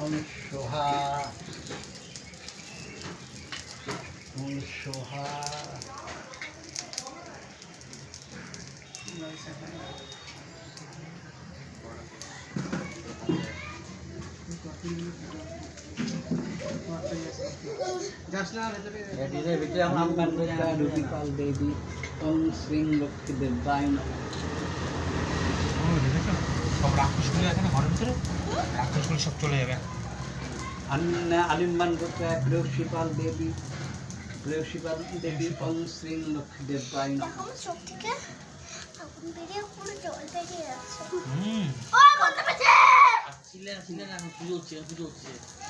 ওম সোহা ওম সোহা। এটির দেবী ওং শ্রীং লক্ষ্মী দেবায় সব রাক্ষসগুলো এখানে ঘরের ভিতরে সব চলে যাবে আলিম্বান গোত্রা প্রেয়সীপাল দেবী প্রেয়সীপাল দেবী ওং শ্রীং লক্ষ্মী দেবায় সব পুজো হচ্ছে পুজো হচ্ছে।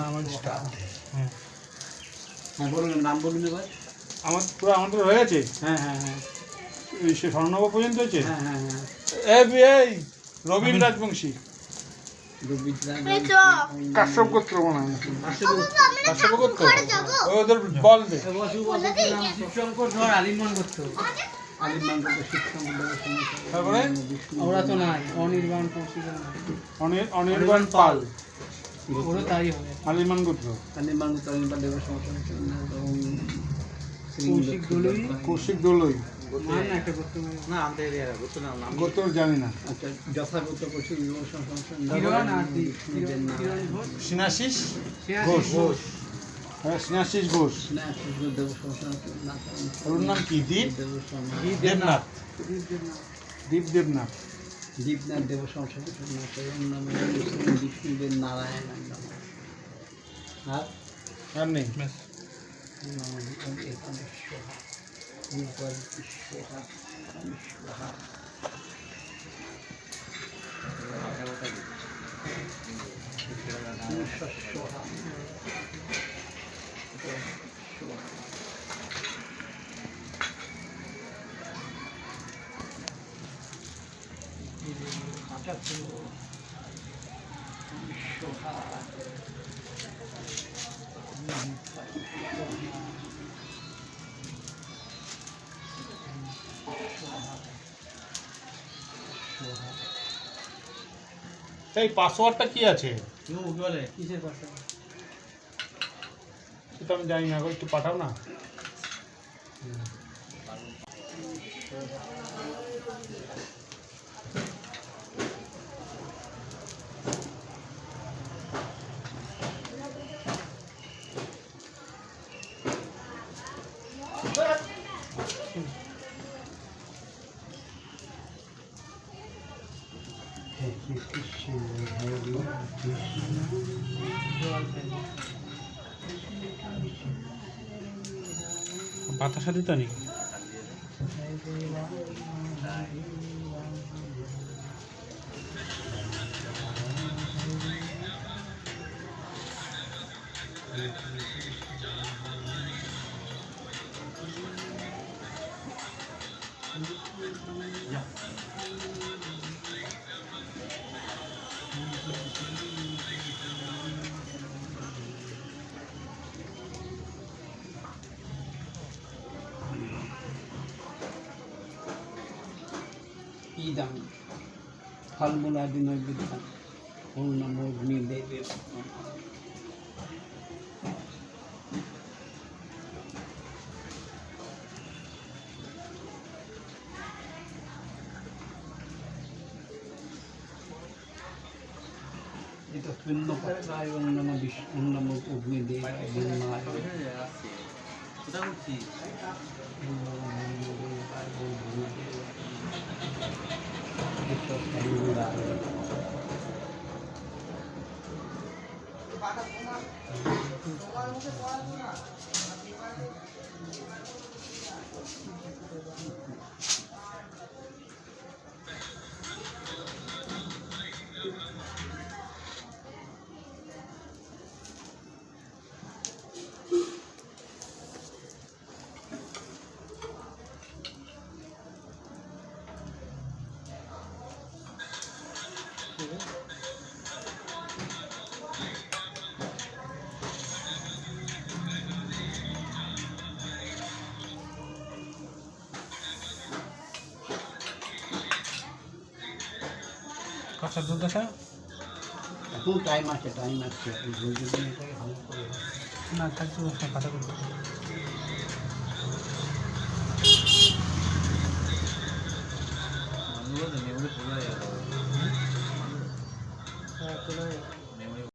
আমার স্টাফ হুম হ্যাঁ। বলুন নাম বলুন এবার। আমার পুরো আমাদের হয়ে গেছে? হ্যাঁ হ্যাঁ হ্যাঁ। সে স্বর্ণনব পর্যন্ত হয়েছে? হ্যাঁ হ্যাঁ হ্যাঁ। এই বি- এই রবীন রাজবংশী। কাশ্যপ গোত্র মনে হয়। কাশ্যপ গোত্র ওদের বল দে। শিবশঙ্কর ধর আলিমন করতো করতে শিক্ষণ তারপরে? ওরা তো নাই অনির্বাণ অনির- অনির্বাণ পাল। ওরও তাই হবে। আলিমান গোত্র আলিমান সমস্যা কৌশিক দলুই। কৌশিক দোলই। গোত্র জানি না। আচ্ছা যথাগত কৌশিক ঘোষ। ঘোষ হ্যাঁ সিনাশিস ঘোষ। ওর নাম কি? দীপ? দেব দেবনাথ। দীপ দেবনাথ। দীপ দেবনাথ দীপনাথ দেব সমস্যা নামে বিষ্ণুদেব নারায়ণ আর? আর নেই। ব্যাস এই পাসওয়ার্ডটা কি আছে? কি বলে? কিসের পাশে সেটা আমি জানি না একটু পাঠাও না। বাতাসা দিত নাকি? ইদং ফলমূলাদি নৈবেদ্যম ওম নমো অগ্নি দেবে এটা শূন্য পাত্রায় ওম নমো বিষ্ণু ওম নমো অগ্নি দেবায় ভীমায় কোথা করছি ওম নমো অগ্নি আচ্ছা দুর্দশা? এখন টাইম আছে টাইম আছে। না দুর্দশা কথা বলতে